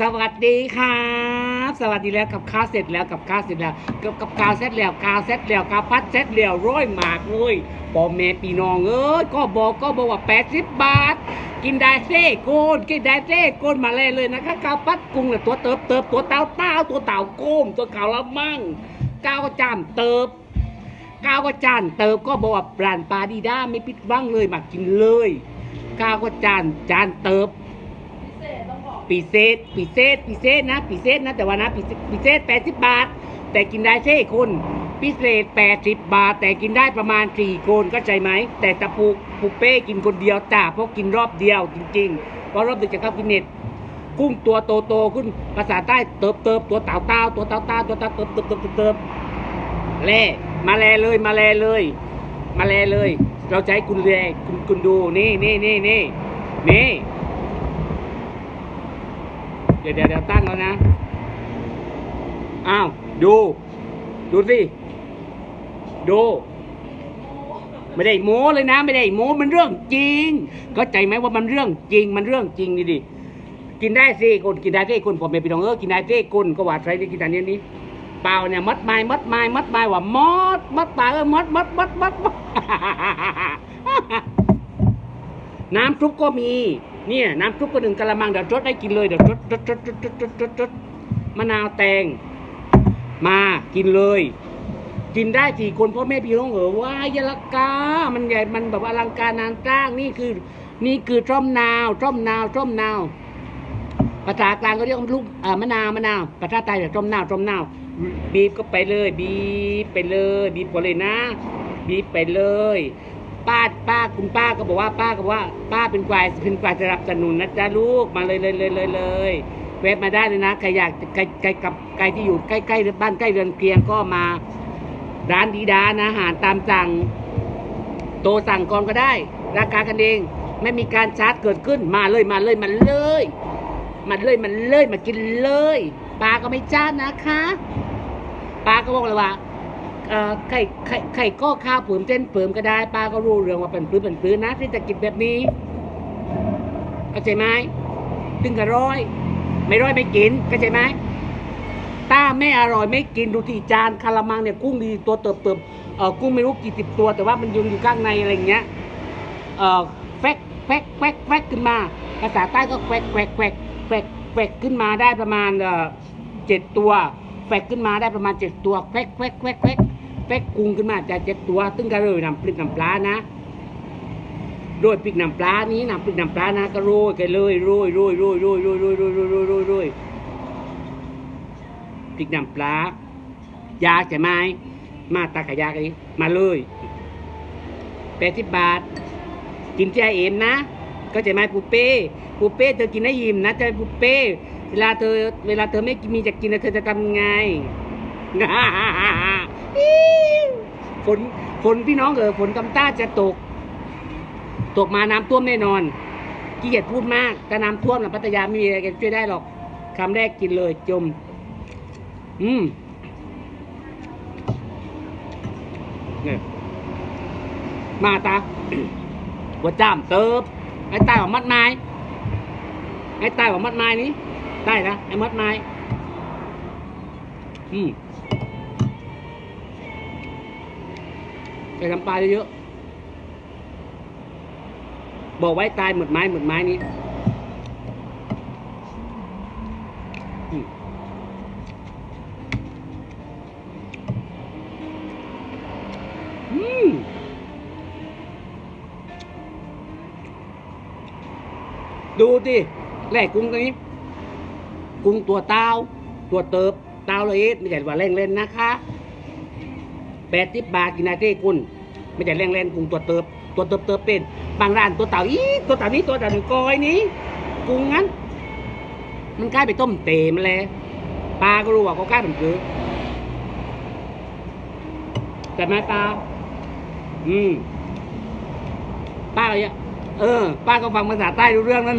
สวัสดีครับสวัสดีแล้วกับข้าเสร็จแล้วกับข้าเสร็จแล้วกับกับกาเสร็จแล้วกาเสร็จแล้วกาพัดเสร็จแล้วร้อยหมากเลยพ่อแม่พี่น้องเอ้ยก็บอกก็บอกว่า80บาท กินได้เซ่โกนกินได้เซ่โกนมาเลยเลยนะคะกาพัดกุ้งเนี่ยตัวเติบเติบตัวเต่าเต้าตัวเต่าโก้มตัวเก่าละมั่งกาวจามเติบก้าวก็จานเติบก็บอกว่าปรานปลาดีด้าไม่ผิดหวังเลยมากินเลยก้าวก็จานจานเติบ ปีเศษปีเศษปีเศษนะปีเศษนะแต่ว่านะปีเศษปีเศษแปดสิบบาท แต่กินได้เช่คนพิเศษแปดสิบบาท แต่กินได้ประมาณสี่คนก็ใจไหม แต่ตะปูปูเป้กินคนเดียวจ้าเพราะกินรอบเดียวจริงๆเพราะรอบเดียวจะเข้ากินเน็ตกุ้งตัวโตโตๆขึ้นภาษาใต้เติบเติบตัวเต่าเต้าตัวเต่าเต้าตัวเต่าเติบเติบเติบเติบแล่มาแลเลยมาแลเลย มาแลเลย เราให้คุณแลคุณคุณดูนี่นี่นี่นี่นี่ เดี๋ยวเดี๋ยวเดี๋ยวตั้งแล้วนะ อ้าว ดู ดูสิ ดู ไม่ได้โม้เลยนะ ไม่ได้โม้มันเรื่องจริง เข้าใจไหมว่ามันเรื่องจริง มันเรื่องจริงนี่ดิ กินได้สิคนกินได้สิคนผมเป็นพี่น้องเออกินได้สิคนก็ว่าใช้ได้กินอันนี้นี้เปล่าเนี่ยมัดไม้มัดไม้มัดไม้ว่ามอดมัดปลาเออมัดมัดมัดมัดน้ำซุปก็มี เนี่ยน้ำซุปก็หนึ่งกะละมังเดี๋ยวจดให้กินเลยเดี๋ยวจดจดจดจดจดจดจดจดมะนาวแตง มากินเลย กินได้สี่คนพ่อแม่พี่น้องเออว้ายะละกา มันใหญ่มันแบบอลังการนานจ้างนี่คือ นี่คือจ้อมนาวจ้อมนาวจ้อมนาวภาษากลางก็เรียกว่าลูกเอ่อมะนาวมะนาวภาษาไทยเรียกต้มนาวต้มนาวบีบก็ไปเลย บีบไปเลย บีบก่อนเลยนะ บีบไปเลย ป้าป้าคุณป้าก็บอกว่าป้าก็บอกว่า ป้าเป็นควายเป็นควายสนับสนุนนะจ๊ะลูกมาเลยเลยเลยเลยเลยเว็บมาได้เลยนะใครอยากใครใครกับใครที่อยู่ใกล้ใกล้บ้านใกล้เรือนเคียงก็มา ร้านดีดานะอาหารตามสั่ง โตสั่งก่อนก็ได้ ราคากันเองไม่มีการชาร์จเกิดขึ้นมาเลยมาเลยมาเลยมันเลยมันเลยมากินเลยปลาก็ไม่จ้านะคะปลาก็บอกเลยว่า เอ่อไข่ไข่ไข่ก็ข้าวผิมเส้นผิมก็ได้ปลาก็รู้เรื่องว่าเป็นปื้นเป็นปื้นนะที่จะกินแบบนี้เข้าใจไหมถึงกับร้อย ไม่ร้อยไม่กินเข้าใจไหมถ้าไม่อร่อยไม่กินดูที่จานคารามังเนี่ยกุ้งดีตัวเติบเติบเออกุ้งไม่รู้กี่สิบตัว แต่ว่ามันยุงอยู่ข้างในอะไรเงี้ยเออแฟกแฟกแฟกแฟกขึ้นมา ภาษาใต้ก็แควกแควกแควกแควกแควกขึ้นมาได้ประมาณเออเจ็ดตัวแควกขึ้นมาได้ประมาณเจ็ดตัวแควกแควกแควกแควก แควกกุ้งขึ้นมาจะเจ็ดตัวตึ้งก็เลยนำพริกน้ำปลานะโรยพริกน้ำปลานี้นำพริกน้ำปลานะก็โรยกันเลยโรยโรยโรยโรยโรยโรยโรยโรยโรยโรยโรยพริกน้ำปลายาใช่ไหมมาตากะยากันมาเลยแปดสิบบาท กินใจเอ็มนะก็จะมาปูเป้ปูเป้เธอกินให้อิ่มนะจะปูเป้เวลาเธอ เวลาเธอไม่มีจะกินเธอจะทำไง ฝนฝนพี่น้องเออฝนกำต้าจะตก ตกมาน้ำท่วมแน่นอนขี้เกียจพูดมากถ้าน้ำท่วมนะพัทยาไม่มีอะไรกันช่วยได้หรอกคำแรกกินเลยจม อืมเนี่ยมาตาหัวจ้ามเติบ ไอ้ใต้ว่ามัดไม้ ไอ้ใต้ว่ามัดไม้นี้ได้นะไอ้มัดไม้ อืม ใส่น้ำปลาเยอะๆบอกไว้ตายหมดไม้หมดไม้นี้อืมอืมดูดิแหลกกุ้งตัวนี้ กุ้งตัวเต้าตัวเติบเต้าเลยไม่ใช่ว่าเล่นเล่นๆนะคะ แปดสิบบาทกินได้เต้คุณไม่ใช่เล่นเล่นๆกุ้งตัวเติบ ตัวเติบเติบเป็นบางร้านตัวเต่าอีตัวเต่านี้ตัวเต่าหนึ่งกอยนี้กุ้งงั้น มันกลายไปต้มเตมันเลยปลาก็รู้ว่าเขากลายเป็นคือแต่ไหมปลาอืมป้าก็ยังเออ ป้าก็ฟังภาษาใต้รู้เรื่องนั่น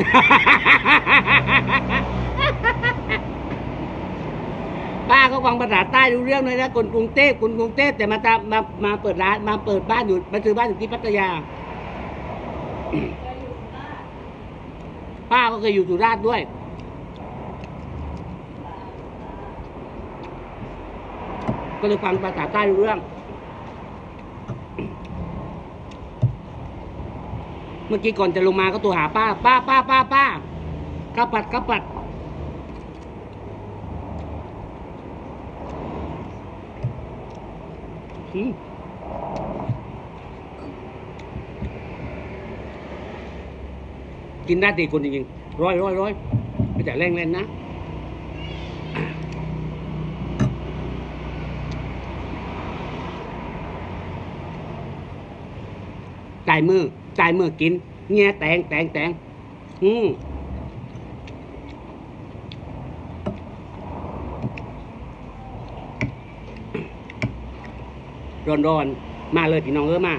ป้าก็ฟังภาษาใต้รู้เรื่องเลยนะคนกรุงเทพคนกรุงเทพแต่มาตามามาเปิดร้านมาเปิดบ้านอยู่มาซื้อบ้านอยู่ที่พัทยา ป้าก็เคยอยู่สุราษฎร์ด้วย ก็เลยฟังภาษาใต้รู้เรื่อง เมื่อกี้ก่อนจะลงมาก็ตัวหาป้า ป้าป้าป้าป้าข้าวผัดข้าวผัด อืมกินได้ตีคนจริงๆร้อยร้อยร้อยไม่แต่แรงเล่นนะจ่ายมือจ่ายมือกินเงี้ยแตงแตงแตงอืม ร้อนร้อนๆมาเลยพี่น้องเออมา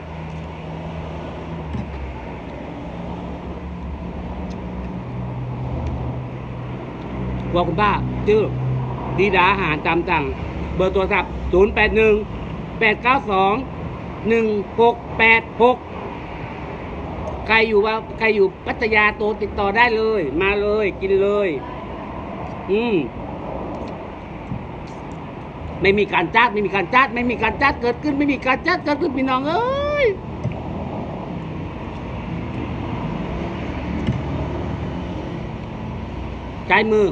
บอกคุณป้าชื่อดีดาอาหารตามสั่งเบอร์โทรศัพท์ 0 8 1 8 9 2 1 6 8 6 ใครอยู่ว่าใครอยู่พัทยาโตติดต่อได้เลย มาเลยกินเลย อืม ไม่มีการจัดไม่มีการจัดไม่มีการจัดเกิดขึ้น ไม่มีการจัดเกิดขึ้นพี่น้องเอ้ยใจมือ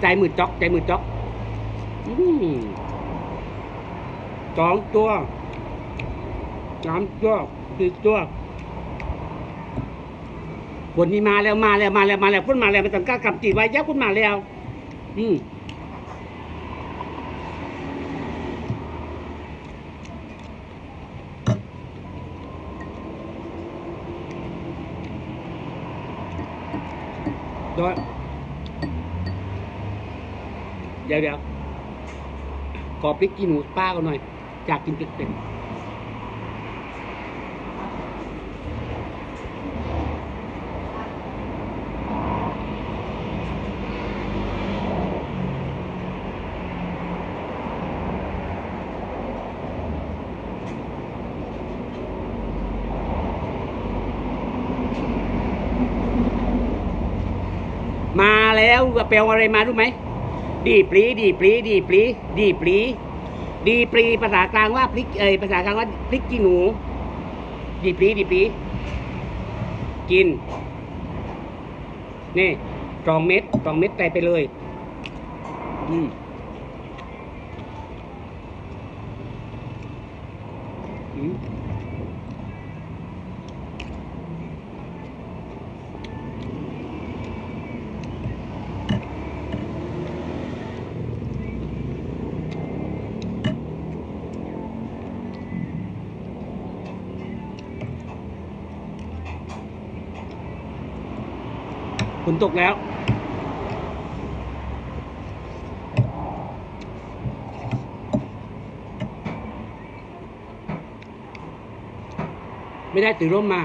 ใจมือจอก ใจมือจอกสองตัวสามตัวสี่ตัววันนี้มาแล้วมาแล้วมาแล้วมาแล้วพุ่นมาแล้วมันต้องกล้ากำจีไว้ยักพุ่นมาแล้ว อืม ดี๋ยวเดี๋ยวขอพริกขี้หนูป้ากันหน่อย อยากกินเป็ดมาแล้วแปลวอะไรมารู้ไหม ดีปรีดีปรีดีปรีดีปรีดีปรีภาษากลางว่าพริกเอยภาษากลางว่าพริกขี้หนู ดีปรีดีปรีกิน นี่สองเม็ดสองเม็ดใส่ไปเลยอืมอืม นตกแล้ว ไม่ได้ถือร่มมา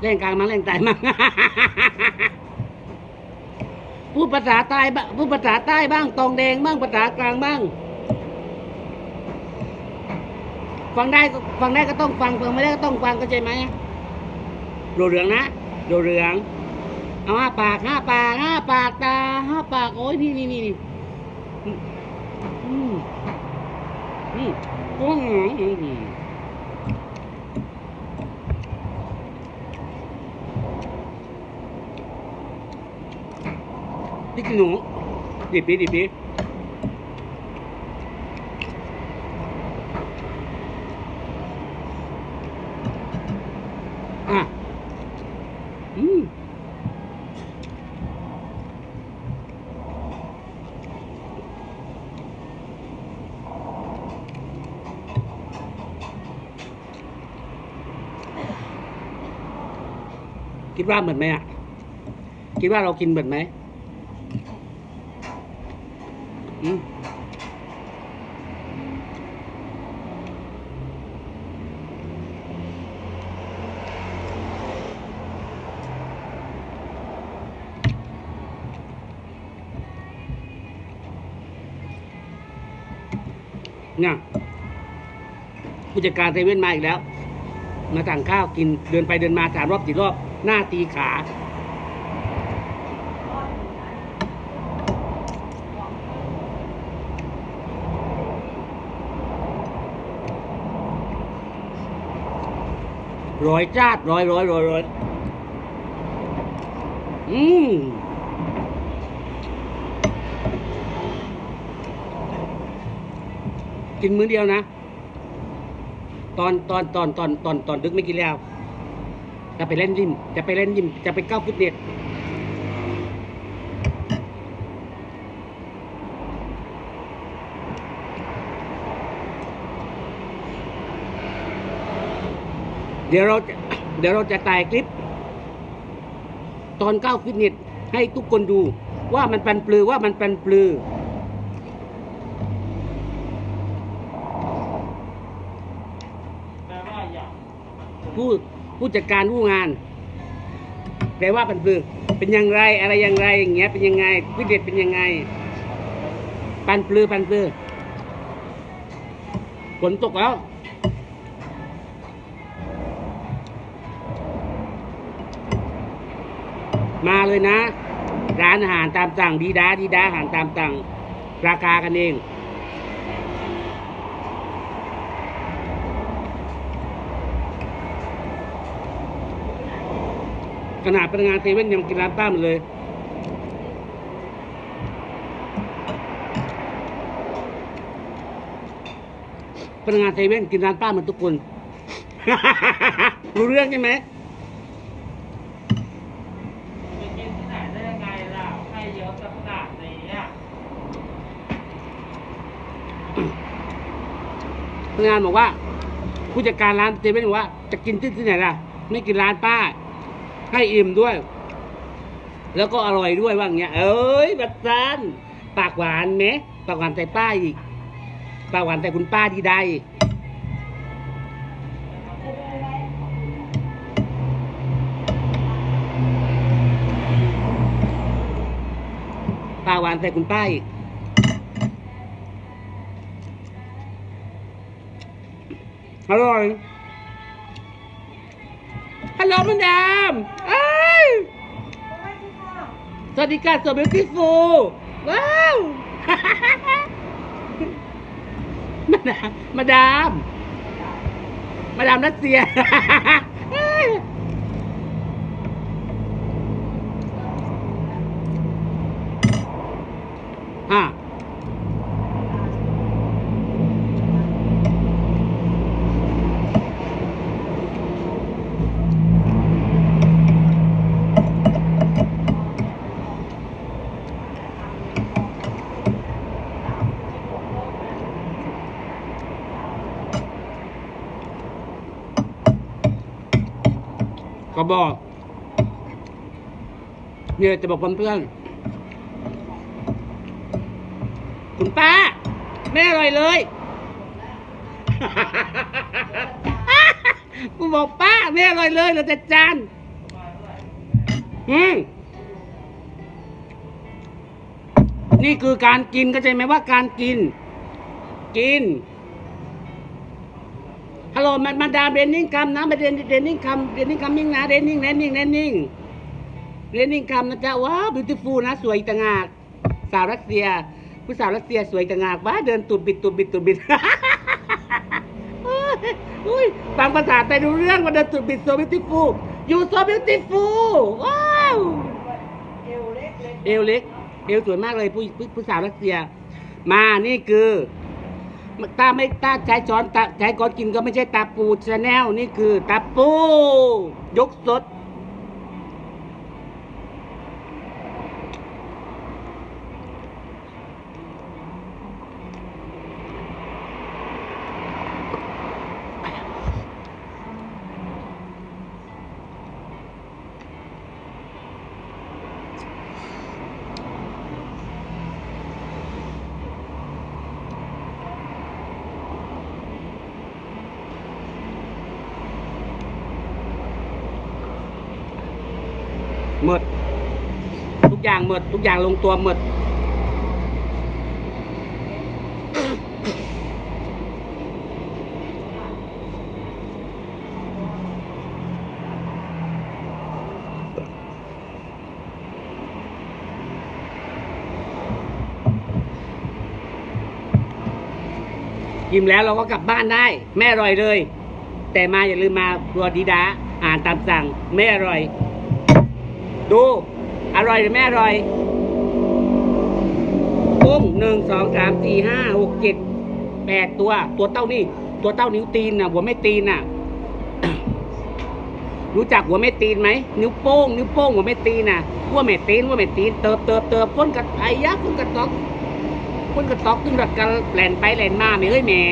แรงกลางมาแรงใต้มาพูดภาษาใต้บ้างพูดภาษาใต้บ้าง ตองแดงบ้างภาษากลางบ้าง ฟังได้ฟังได้ก็ต้องฟัง ฟังไม่ได้ก็ต้องฟังเข้าใจไหมโดเหลืองนะโดเหลือง เอาห้าปากห้าปากห้าปากตาห้าปากโอ้ยนี่นี่นี่นี่อืมอืมอืมอืมอืมอืมนี่คือหนูดิบดิบดิอะอืม คิ ดว่าเหมือนไหมอะ คิดว่าเรากินเหมือนไหมอืมเนี่ยผู้จัดการเซเว่นมาอีกแล้ว มาสั่งข้าวกินเดินไปเดินมาสามรอบสี่รอบ หน้าตีขา ร้อยจ้าดร้อยร้อยร้อยร้อยอืมกินมื้อเดียวนะ ตอนตอนตอนตอนตอนตอนดึกไม่กินแล้ว จะไปเล่นยิม จะไปเล่นยิม จะไปเข้าฟิตเนสเดี๋ยวเราเดี๋ยวเราจะถ่ายคลิป ตอนเข้าฟิตเนสให้ทุกคนดูว่ามันปันปลือว่ามันปันปลือแปลว่าอย่าง ผู้จัดการผู้งาน แปลว่าปันปลือเป็นอย่างไรอะไรอย่างไรอย่างเงี้ยเป็นยังไงฟิเนสเป็นยังไง ปันปลือปันปลือฝนตกแล้วมาเลยนะ ร้านอาหารตามสั่งดีด้าดีด้าอาหารตามสั่งราคากันเอง ขนาดพนักงานเซเว่นยังกินร้านป้าหมดเลยพนักงานเซเว่นกินร้านป้าหมดทุกคน รู้เรื่องใช่ไหมไปกินที่ไหนได้ยังไงล่ะให้เยอะขนาดนี้อะพนักงานบอกว่า ผู้จัดการร้านเซเว่นบอกว่า จะกินที่ที่ไหนล่ะ ไม่กินร้านป้า ให้อิ่มด้วย แล้วก็อร่อยด้วยว่างเงี้ย เอ้ยบัดซันปากหวานไหมปากหวานใส่ป้าอีก ปากหวานใส่คุณป้าดีได้ปากหวานใส่คุณป้าอีกอร่อย ลโหลมันดามเอ้ยสวัสดีค่ะสวัสดีฟูว้าวมาดามมาดาม มาดามรัสเซียอ้ยอะ บอกเนี่ยจะบอกเพื่อนๆคุณป้า ไม่อร่อยเลยกูบอกป้าไม่อร่อยเลยเหลือแต่จาน อืมนี่คือการกินเข้าใจไหมว่าการกิน กิน ฮัลโหลมามาดามเรนนิ่งคำนะมาเรนเรนนิ่งคำเรนนิ่งคำมิ่งนะเรนนิ่งเรนนิ่งเรนนิ่งเรนนิ่งคำนะจ๊ะว้าบิวตี้ฟูลนะ สวยต่างหากสาวรัสเซีย ผู้สาวรัสเซียสวยต่างหากว้าเดินตุบบิดตุบบิดตุบบิดอุ้ยฟังภาษาไทยรู้เรื่องว่าเดินตุบบิด so beautiful you so beautiful ว้าวเอวเล็กเอวเล็กเอวสวยมากเลยผู้ผู้สาวรัสเซีย มานี่คือ ตาไม่ตาใช้ช้อนตาใช้ก้อนกินก็ไม่ใช่ตาปูชาแนลนี่คือตาปู ยกสด หมด ทุกอย่างหมด ทุกอย่างลงตัวหมดกินแล้วเราก็กลับบ้านได้ แม่อร่อยเลย แต่มาอย่าลืมมาครัวดีดาอ่านตามสั่งไม่อร่อย ดู อร่อยหรือไม่อร่อยกุ้งหนึ่งสองสามสี่ห้าหกเจ็ดแปดตัว ตัวเต้านี่ ตัวเต้านิ้วตีนน่ะ หัวไม่ตีนน่ะ รู้จักหัวไม่ตีนไหม นิ้วโป้ง นิ้วโป้งหัวไม่ตีนน่ะหัวไม่ตีนหัวไม่ตีน เติบเติบเติบพ้นกับไอ้ยักษ์พ้นกับตอกพ้นกับตอกตึ้งรักกันแหลนไปแหลนมาไม่เอ้ยแหม่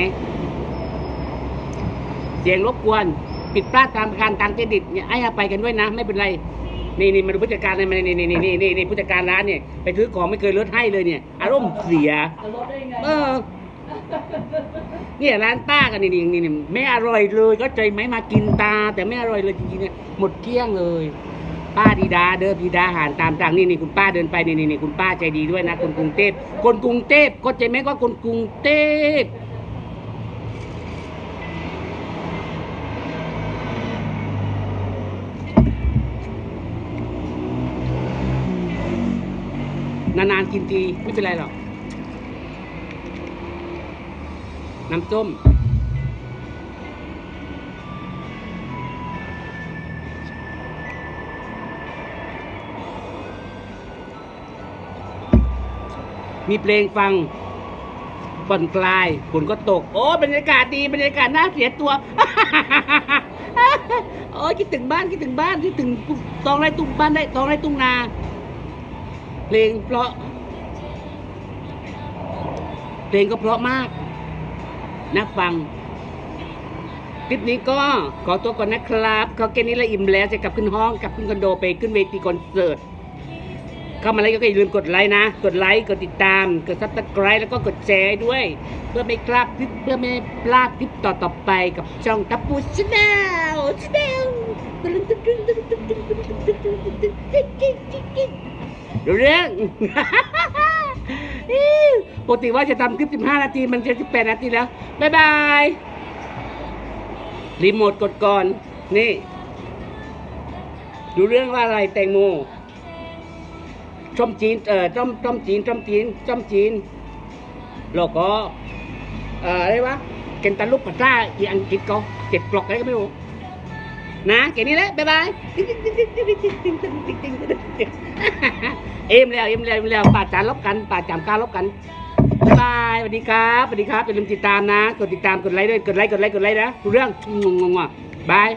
เสียงรบกวน ปิดพลาดตามการตังเครดิตเนี่ยไอ้ไปกันด้วยนะ ไม่เป็นไร นี่นี่มาดูผู้จัดการเลยมานี่นี่นี่นี่นี่นี่ผู้จัดการร้านเนี่ยไปซื้อของไม่เคยลดให้เลยเนี่ย อารมณ์เสีย จะลดได้ไงเออ เนี่ยร้านป้ากันนี่นี่นี่นี่ไม่อร่อยเลยก็ใจไหมมากินตา แต่ไม่อร่อยเลยจริงๆเนี่ยหมดเกลี้ยงเลย ป้าดีดาเดิมดีดาอาหารตามสั่งนี่นี่คุณป้าเดินไปนี่นี่นี่คุณป้าใจดีด้วยนะคนกรุงเทพคนกรุงเทพก็ใจไหมว่าคนกรุงเทพ นานๆกินทีไม่เป็นไรหรอก น้ำส้มมีเพลงฟังผ่อนคลายฝนก็ตก โอ้บรรยากาศดีบรรยากาศน่าเสียตัว โอ้คิดถึงบ้านคิดถึงบ้านคิดถึงตองไรตุ้งบ้านได้ตองไรตุ้งนา เพลงเพราะ เพลงก็เพราะมาก นักฟัง คลิปนี้ก็ขอตัวก่อนนะครับเขาแค่นี้ละอิ่มแล้วจะกลับขึ้นห้องกลับขึ้นคอนโดไปขึ้นเวทีคอนเสิร์ตเข้ามาแล้วก็อย่าลืมกดไลค์นะ กดไลค์ กดติดตาม กดซับสไครต์แล้วก็กดแชร์ด้วย เพื่อไม่พลาดคลิปเพื่อไม่พลาดคลิปต่อๆไปกับช่องทับปูชแนลชแนล เรื่องปกติว่าจะทำคลิป 15 นาที มันจะ18 นาทีแล้ว บ๊ายบาย รีโมทกดก่อน นี่ ดูเรื่องว่าอะไรแตงโมส้มจีน เอ่อส้มส้มจีนส้มจีนส้มจีนแล้วก็เอ่ออะไรวะเกนตาลุกภาษาอีอังกฤษก็เจ็ดกลอกอะไรก็ไม่รู้ นะแค่นี้แหละบ๊ายบายเอ็มแล้วเอ็มแล้วเอ็มแล้วป่าจานลบกันป่าจามก้ารลบกันบ๊ายบายสวัสดีครับสวัสดีครับอย่าลืมติดตามนะ กดติดตามกดไลค์ด้วยกดไลค์กดไลค์กดไลค์นะรู้เรื่องงงงงๆๆบาย